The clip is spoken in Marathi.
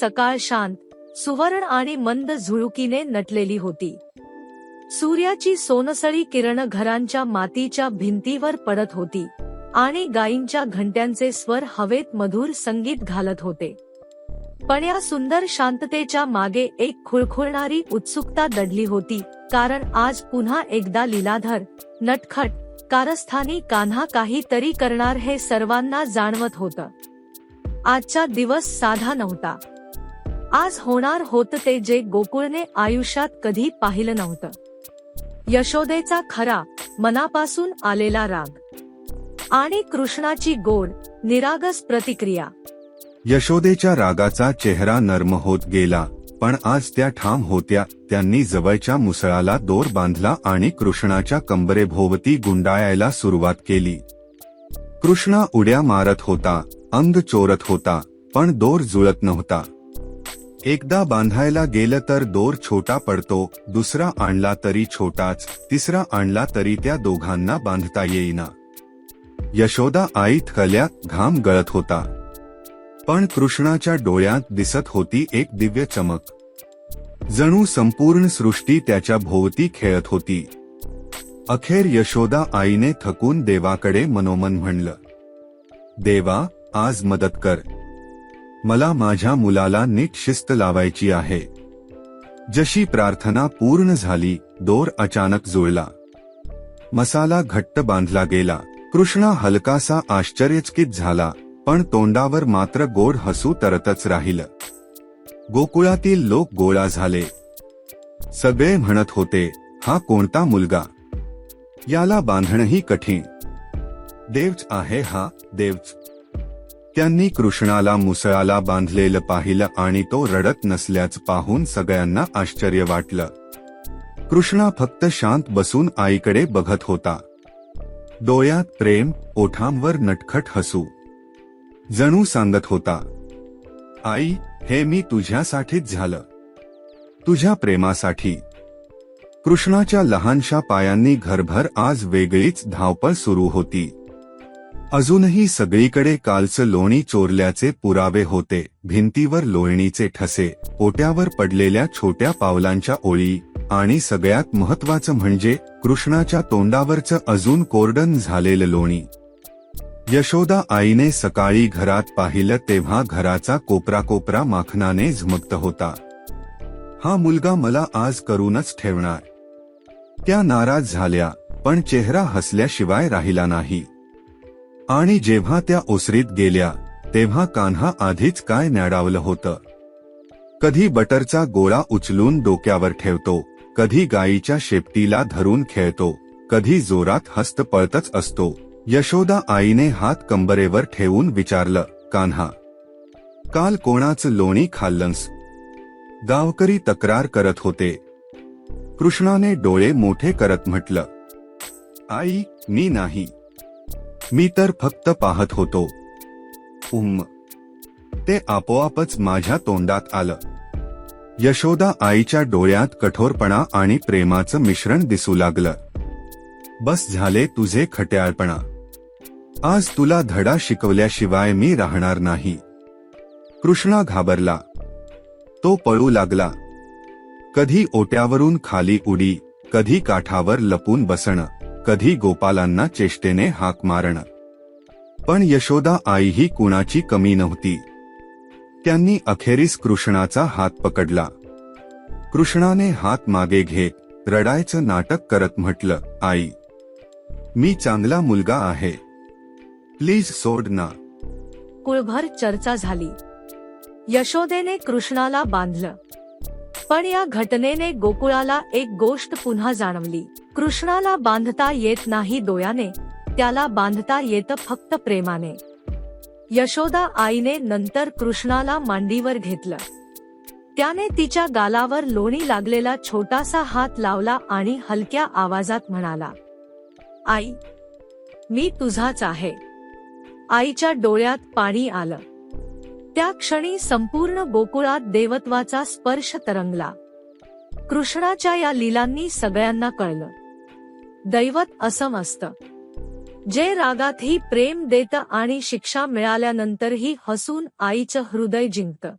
सकाळ शांत सुवर्ण आणि मंद झुळुकीने नटलेली होती. सूर्याची सोनसळी किरण घरांच्या मातीच्या भिंतीवर पडत होती आणि गायींच्या घंट्यांचे स्वर हवेत मधुर संगीत घालत होते. पण या सुंदर शांततेच्या मागे एक खुळखुळणारी उत्सुकता दडली होती कारण आज पुन्हा एकदा लीलाधर नटखट कारस्थानी कान्हा काहीतरी करणार हे सर्वांना जाणवत होतं. आजचा दिवस साधा नव्हता. आज होणार होत ते जे गोकुळने आयुष्यात कधी पाहिलं नव्हतं. यशोदेचा खरा मनापासून आलेला राग. आणि कृष्णाची गोड निरागस प्रतिक्रिया. यशोदेच्या रागाचा चेहरा नर्म होत गेला पण आज त्या ठाम होत्या त्यांनी जवळच्या मुसळाला दोर बांधला आणि कृष्णाच्या कंबरेभोवती गुंडाळायला सुरुवात केली. कृष्णा उड्या मारत होता अंग चोरत होता पण दोर जुळत नव्हता. एकदा बांधायला गेलं तर दोर छोटा पडतो दुसरा आणला तरी छोटाच तिसरा आणला तरी त्या दोघांना बांधता येईना. यशोदा आई थकल्या घाम गळत होता. पण कृष्णाच्या डोळ्यात दिसत होती एक दिव्य चमक. जणू संपूर्ण सृष्टी त्याच्या भोवती खेळत होती. अखेर यशोदा आईने थकून देवाकडे मनोमन म्हणलं देवा आज मदत कर. मला माझ्या मुलाला नीट शिस्त लावायची आहे. जशी प्रार्थना पूर्ण झाली दोर अचानक जुळला. मसाला घट्ट बांधला गेला. कृष्णा हलकासा आश्चर्यचकित झाला पण तोंडावर मात्र गोड हसू तरतच राहिलं. गोकुळातील लोक गोळा झाले. सगळे म्हणत होते हा कोणता मुलगा? याला बांधणंही कठीण. देवच आहे हा देवच. त्यांनी कृष्णाला मुसळाला बांधलेलं पाहिलं आणि तो रडत नसल्याचं पाहून सगळ्यांना आश्चर्य वाटलं. कृष्णा फक्त शांत बसून आईकडे बघत होता. डोळ्यात प्रेम ओठांवर नटखट हसू. जणू सांगत होता आई हे मी तुझ्यासाठीच झालं. तुझ्या प्रेमासाठी. कृष्णाच्या लहानशा पायांनी घरभर आज वेगळीच धावपळ सुरू होती. अजूनही सगळीकडे कालचं लोणी चोरल्याचे पुरावे होते. भिंतीवर लोळणीचे ठसे ओट्यावर पडलेल्या छोट्या पावलांच्या ओळी आणि सगळ्यात महत्वाचं म्हणजे कृष्णाच्या तोंडावरचं अजून कोरडन झालेलं लोणी. यशोदा आईने सकाळी घरात पाहिलं तेव्हा घराचा कोपरा कोपरा माखनाने झमकत होता. हा मुलगा मला आज करूनच ठेवणार. त्या नाराज झाल्या पण चेहरा हसल्याशिवाय राहिला नाही. आणि जेव्हा त्या ओसरीत गेल्या तेव्हा कान्हा आधीच काय न्याडावलं होतं? कधी बटरचा गोळा उचलून डोक्यावर ठेवतो कधी गायीच्या शेपटीला धरून खेळतो कधी जोरात हस्त पळतच असतो. यशोदा आईने हात कंबरेवर ठेवून विचारलं कान्हा काल कोणाचं लोणी खाल्लंस? गावकरी तक्रार करत होते. कृष्णाने डोळे मोठे करत म्हटलं आई मी नाही. मी तर फक्त पाहत होतो. उम ते आपोआपच माझ्या तोंडात आलं. यशोदा आईच्या डोळ्यात कठोरपणा आणि प्रेमाचं मिश्रण दिसू लागलं. बस झाले तुझे खट्याळपणा. आज तुला धडा शिकवल्याशिवाय मी राहणार नाही. कृष्णा घाबरला. तो पळू लागला. कधी ओट्यावरून खाली उडी कधी काठावर लपून बसणं. कधी गोपालांना चेष्टेने हाक मारणं पण यशोदा आई ही कुणाची कमी नव्हती. त्यांनी अखेरीस कृष्णाचा हात पकडला. कृष्णाने हात मागे घेत रडायचं नाटक करत म्हटलं आई मी चांगला मुलगा आहे. प्लीज सोड ना. कुळभर चर्चा झाली. यशोदेने कृष्णाला बांधलं. पण या घटनेने गोकुळाला एक गोष्ट पुन्हा जाणवली. कृष्णाला बांधता येत नाही दोयाने त्याला बांधता येतं फक्त प्रेमाने. यशोदा आईने नंतर कृष्णाला मांडीवर घेतलं. त्याने तिच्या गालावर लोणी लागलेला छोटासा हात लावला आणि हलक्या आवाजात म्हणाला आई मी तुझाच आहे. आईच्या डोळ्यात पाणी आलं. त्या क्षणी संपूर्ण गोकुळात देवत्वाचा स्पर्श तरंगला. कृष्णाच्या या लीलांनी सगळ्यांना कळलं. दैवत असम असतं जे रागातही प्रेम देतं आणि शिक्षा मिळाल्यानंतरही हसून आईचं हृदय जिंकतं.